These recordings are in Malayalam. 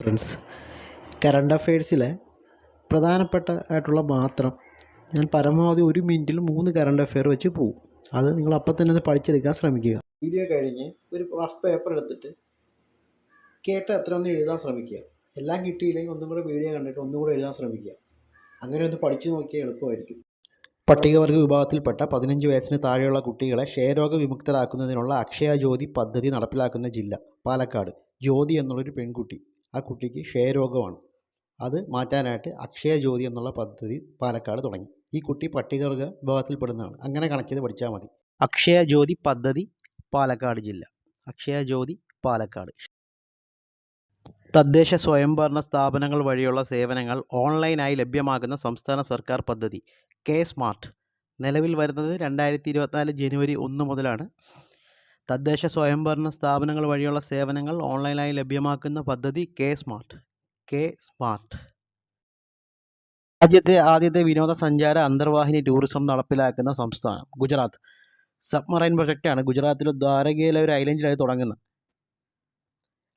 ഫ്രണ്ട്സ് കറണ്ട് അഫയേഴ്സിലെ പ്രധാനപ്പെട്ട ആയിട്ടുള്ള മാത്രം ഞാൻ പരമാവധി ഒരു മിനിറ്റിൽ മൂന്ന് കറണ്ട് അഫെയർ വെച്ച് പോകും അത് നിങ്ങൾ അപ്പം തന്നെ അത് പഠിച്ചെടുക്കാൻ ശ്രമിക്കുക. വീഡിയോ കഴിഞ്ഞ് ഒരു റഫ് പേപ്പർ എടുത്തിട്ട് കേട്ട് എത്ര ഒന്ന് എഴുതാൻ ശ്രമിക്കുക. എല്ലാം കിട്ടിയില്ലെങ്കിൽ ഒന്നും കൂടെ വീഡിയോ കണ്ടിട്ട് ഒന്നും കൂടെ എഴുതാൻ ശ്രമിക്കുക. അങ്ങനെ ഒന്ന് പഠിച്ചു നോക്കിയാൽ എളുപ്പമായിരിക്കും. പട്ടികവർഗ വിഭാഗത്തിൽപ്പെട്ട പതിനഞ്ച് വയസ്സിന് താഴെയുള്ള കുട്ടികളെ ക്ഷയരോഗ വിമുക്തരാക്കുന്നതിനുള്ള അക്ഷയ ജ്യോതി പദ്ധതി നടപ്പിലാക്കുന്ന ജില്ല പാലക്കാട്. ജ്യോതി എന്നുള്ളൊരു പെൺകുട്ടി. ആ കുട്ടിക്ക് ക്ഷയരോഗമാണ്. അത് മാറ്റാനായിട്ട് അക്ഷയ ജ്യോതി എന്നുള്ള പദ്ധതി പാലക്കാട് തുടങ്ങി. ഈ കുട്ടി പട്ടികവർഗ വിഭാഗത്തിൽപ്പെടുന്നതാണ്. അങ്ങനെ കണക്ട് ചെയ്ത് പഠിച്ചാൽ മതി. അക്ഷയ ജ്യോതി പദ്ധതി പാലക്കാട് ജില്ല. അക്ഷയ ജ്യോതി പാലക്കാട്. തദ്ദേശ സ്വയംഭരണ സ്ഥാപനങ്ങൾ വഴിയുള്ള സേവനങ്ങൾ ഓൺലൈനായി ലഭ്യമാക്കുന്ന സംസ്ഥാന സർക്കാർ പദ്ധതി. K smart. നിലവിൽ വരുന്നത് രണ്ടായിരത്തി ഇരുപത്തിനാല് ജനുവരി ഒന്ന് മുതലാണ്. തദ്ദേശ സ്വയംഭരണ സ്ഥാപനങ്ങൾ വഴിയുള്ള സേവനങ്ങൾ ഓൺലൈനായി ലഭ്യമാക്കുന്ന പദ്ധതി കെ സ്മാർട്ട്. K smart. രാജ്യത്തെ ആദ്യത്തെ വിനോദസഞ്ചാര അന്തർവാഹിനി ടൂറിസം നടപ്പിലാക്കുന്ന സംസ്ഥാനം ഗുജറാത്ത്. സബ്മറൈൻ പ്രൊജക്റ്റാണ് ഗുജറാത്തിലെ ദ്വാരകയിലെ ഒരു ഐലൻഡിലായി തുടങ്ങുന്നത്.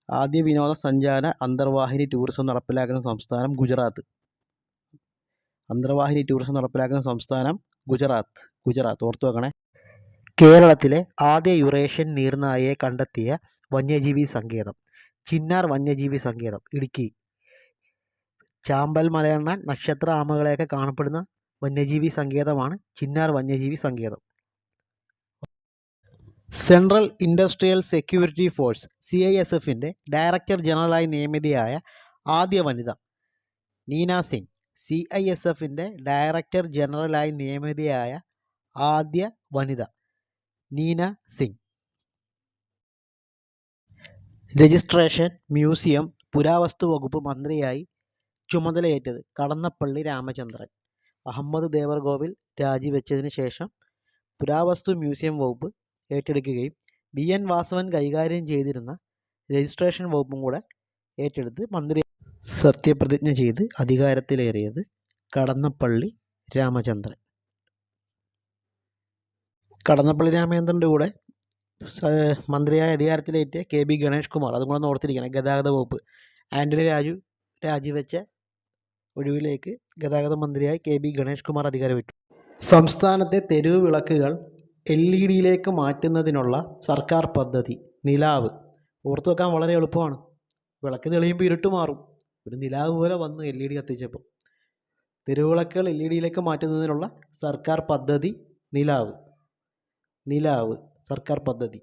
ആദ്യ വിനോദസഞ്ചാര അന്തർവാഹിനി ടൂറിസം നടപ്പിലാക്കുന്ന സംസ്ഥാനം ഗുജറാത്ത്. അന്തർവാഹിനി ടൂറിസം നടപ്പിലാക്കുന്ന സംസ്ഥാനം ഗുജറാത്ത്. ഗുജറാത്ത്. ഓർത്തു വെക്കണേ. കേരളത്തിലെ ആദ്യ യുറേഷ്യൻ നീർനായയെ കണ്ടെത്തിയ വന്യജീവി സങ്കേതം. ചിന്നാർ വന്യജീവി സങ്കേതം ഇടുക്കി. ചാമ്പൽ മലയണ്ണാൻ നക്ഷത്ര ആമകളെയൊക്കെ കാണപ്പെടുന്ന വന്യജീവി സങ്കേതമാണ് ചിന്നാർ വന്യജീവി സങ്കേതം. Central industrial security force C I S എഫിന്റെ ഡയറക്ടർ ജനറലായി നിയമിതയായ ആദ്യ വനിത Neena Singh C I S എഫിന്റെ ഡയറക്ടർ ജനറലായി നിയമിതയായ ആദ്യ വനിത നീന സിംഗ്. രജിസ്ട്രേഷൻ മ്യൂസിയം പുരാവസ്തു വകുപ്പ് മന്ത്രിയായി ചുമതലയേറ്റത് കടന്നപ്പള്ളി രാമചന്ദ്രൻ. അഹമ്മദ് ദേവർഗോവിൽ രാജിവെച്ചതിന് ശേഷം പുരാവസ്തു മ്യൂസിയം വകുപ്പ് ഏറ്റെടുക്കുകയും ബി എൻ വാസവൻ കൈകാര്യം ചെയ്തിരുന്ന രജിസ്ട്രേഷൻ വകുപ്പും കൂടെ ഏറ്റെടുത്ത് മന്ത്രി സത്യപ്രതിജ്ഞ ചെയ്ത് അധികാരത്തിലേറിയത് കടന്നപ്പള്ളി രാമചന്ദ്രൻ. കടന്നപ്പള്ളി രാമചന്ദ്രന്റെ കൂടെ മന്ത്രിയായ അധികാരത്തിലേറ്റ് കെ ബി ഗണേഷ് കുമാർ. അതും കൂടെ ഓർത്തിരിക്കണം. ഗതാഗത വകുപ്പ്. ആന്റണി രാജു രാജിവെച്ച ഒഴിവിലേക്ക് ഗതാഗത മന്ത്രിയായി കെ ബി ഗണേഷ് കുമാർ അധികാരമേറ്റു. സംസ്ഥാനത്തെ തെരുവ് വിളക്കുകൾ എൽ ഇ ഡിയിലേക്ക് മാറ്റുന്നതിനുള്ള സർക്കാർ പദ്ധതി നിലാവ്. ഓർത്തു വെക്കാൻ വളരെ എളുപ്പമാണ്. വിളക്ക് തെളിയുമ്പോൾ ഇരുട്ട് മാറും. ഒരു നിലാവ് പോലെ വന്ന് എൽ ഇ ഡി കത്തിച്ചപ്പോൾ. തെരുവിളക്കുകൾ എൽ ഇ ഡിയിലേക്ക് മാറ്റുന്നതിനുള്ള സർക്കാർ പദ്ധതി നിലാവ്. നിലാവ് സർക്കാർ പദ്ധതി.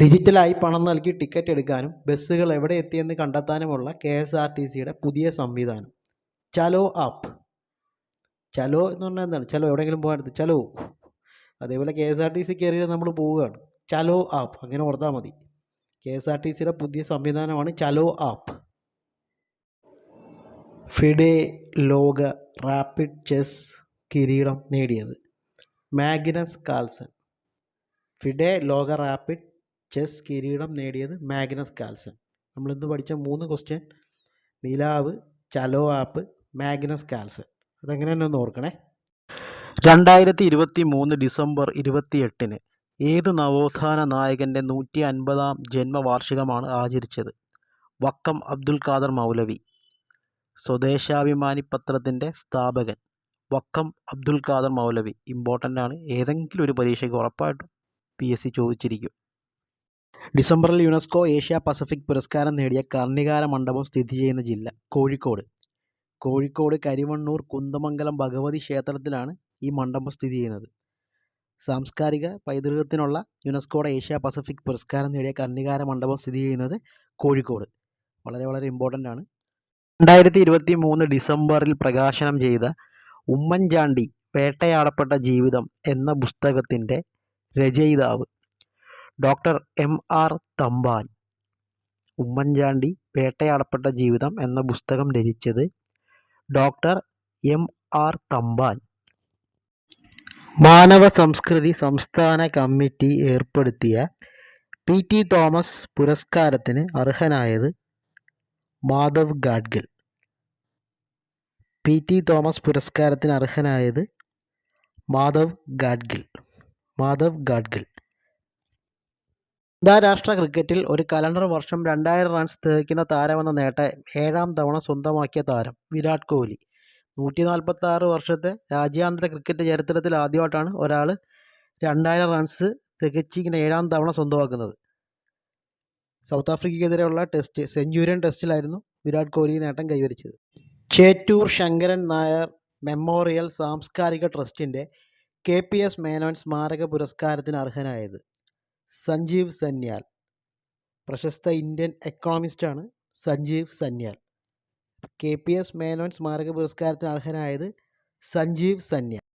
ഡിജിറ്റലായി പണം നൽകി ടിക്കറ്റ് എടുക്കാനും ബസ്സുകൾ എവിടെ എത്തിയെന്ന് കണ്ടെത്താനുമുള്ള കെ എസ് ആർ ടി സിയുടെ പുതിയ സംവിധാനം. ചലോ ആപ്പ്. ചലോ എന്ന് പറഞ്ഞാൽ എന്താണ്? ചലോ എവിടെയെങ്കിലും പോകാനത് ചലോ. അതേപോലെ K S R T C കയറിയിട്ട് നമ്മൾ പോവുകയാണ്. ചലോ ആപ്പ്. അങ്ങനെ ഓർത്താൽ മതി. കെ എസ് ആർ ടി സിയുടെ പുതിയ സംവിധാനമാണ് ചലോ ആപ്പ്. ഫിഡേ ലോക റാപ്പിഡ് ചെസ് കിരീടം നേടിയത്. Magnus Carlsen. ഫിഡെ ലോക റാപ്പിഡ് ചെസ് കിരീടം നേടിയത് മാഗ്നസ് കാൽസൺ. നമ്മളിന്ന് പഠിച്ച മൂന്ന് ക്വസ്റ്റ്യൻ നിലാവ് ചലോ ആപ്പ് മാഗ്നസ് കാൽസൺ. അതെങ്ങനെ തന്നെ ഒന്ന് ഓർക്കണേ. രണ്ടായിരത്തി ഇരുപത്തി മൂന്ന് ഡിസംബർ ഇരുപത്തിയെട്ടിന് ഏത് നവോത്ഥാന നായകന്റെ നൂറ്റി അൻപതാം ജന്മവാർഷികമാണ് ആചരിച്ചത്? വക്കം അബ്ദുൽ ഖാദർ മൗലവി. സ്വദേശാഭിമാനി പത്രത്തിന്റെ സ്ഥാപകൻ. വക്കം അബ്ദുൽ ഖാദർ മൗലവി ഇമ്പോർട്ടന്റ് ആണ്. ഏതെങ്കിലും ഒരു പരീക്ഷയ്ക്ക് ഉറപ്പായിട്ടും പി എസ് സി ചോദിച്ചിരിക്കും. ഡിസംബറിൽ യുനെസ്കോ ഏഷ്യ പസഫിക് പുരസ്കാരം നേടിയ കർണികാര മണ്ഡപം സ്ഥിതി ചെയ്യുന്ന ജില്ല കോഴിക്കോട്. കോഴിക്കോട് കരിവണ്ണൂർ കുന്തമംഗലം ഭഗവതി ക്ഷേത്രത്തിലാണ് ഈ മണ്ഡപം സ്ഥിതി ചെയ്യുന്നത്. സാംസ്കാരിക പൈതൃകത്തിനുള്ള യുനെസ്കോയുടെ ഏഷ്യ പസഫിക് പുരസ്കാരം നേടിയ കർണികാര മണ്ഡപം സ്ഥിതി ചെയ്യുന്നത് കോഴിക്കോട്. വളരെ വളരെ ഇമ്പോർട്ടന്റ് ആണ്. രണ്ടായിരത്തി ഇരുപത്തി മൂന്ന് ഡിസംബറിൽ പ്രകാശനം ചെയ്ത ഉമ്മൻചാണ്ടി വേട്ടയാടപ്പെട്ട ജീവിതം എന്ന പുസ്തകത്തിന്റെ രചയിതാവ് doctor M R Thampan. Oommen Chandy വേട്ടയാടപ്പെട്ട ജീവിതം എന്ന പുസ്തകം രചിച്ചത് ഡോക്ടർ എം ആർ തമ്പാൻ. മാനവ സംസ്കൃതി സംസ്ഥാന കമ്മിറ്റി ഏർപ്പെടുത്തിയ പി ടി തോമസ് പുരസ്കാരത്തിന് അർഹനായത് മാധവ് ഗാഡ്ഗിൽ. പി ടി തോമസ് പുരസ്കാരത്തിന് അർഹനായത് മാധവ് ഗാഡ്ഗിൽ. മാധവ് ഗാഡ്ഗിൽ. അന്താരാഷ്ട്ര ക്രിക്കറ്റിൽ ഒരു കലണ്ടർ വർഷം രണ്ടായിരം റൺസ് തികയ്ക്കുന്ന താരമെന്ന നേട്ടം ഏഴാം തവണ സ്വന്തമാക്കിയ താരം വിരാട് കോഹ്ലി നൂറ്റി നാൽപ്പത്തി ആറ് വർഷത്തെ രാജ്യാന്തര ക്രിക്കറ്റ് ചരിത്രത്തിൽ ആദ്യമായിട്ടാണ് ഒരാൾ രണ്ടായിരം റൺസ് തികച്ച് ഇങ്ങനെ ഏഴാം തവണ സ്വന്തമാക്കുന്നത്. സൗത്ത് ആഫ്രിക്കയ്ക്കെതിരെയുള്ള ടെസ്റ്റ് സെഞ്ചുറിയൻ ടെസ്റ്റിലായിരുന്നു വിരാട് കോഹ്ലി നേട്ടം കൈവരിച്ചത്. ചേറ്റൂർ ശങ്കരൻ നായർ മെമ്മോറിയൽ സാംസ്കാരിക ട്രസ്റ്റിന്റെ കെ പി എസ് മേനോൻ സ്മാരക പുരസ്കാരത്തിന് അർഹനായത് സഞ്ജീവ് സന്യാൽ. പ്രശസ്ത Indian എക്കണോമിസ്റ്റാണ് Sanjeev Sanyal. K P S Menon സ്മാരക പുരസ്കാരത്തിന് അർഹനായത് സഞ്ജീവ് സന്യാൽ.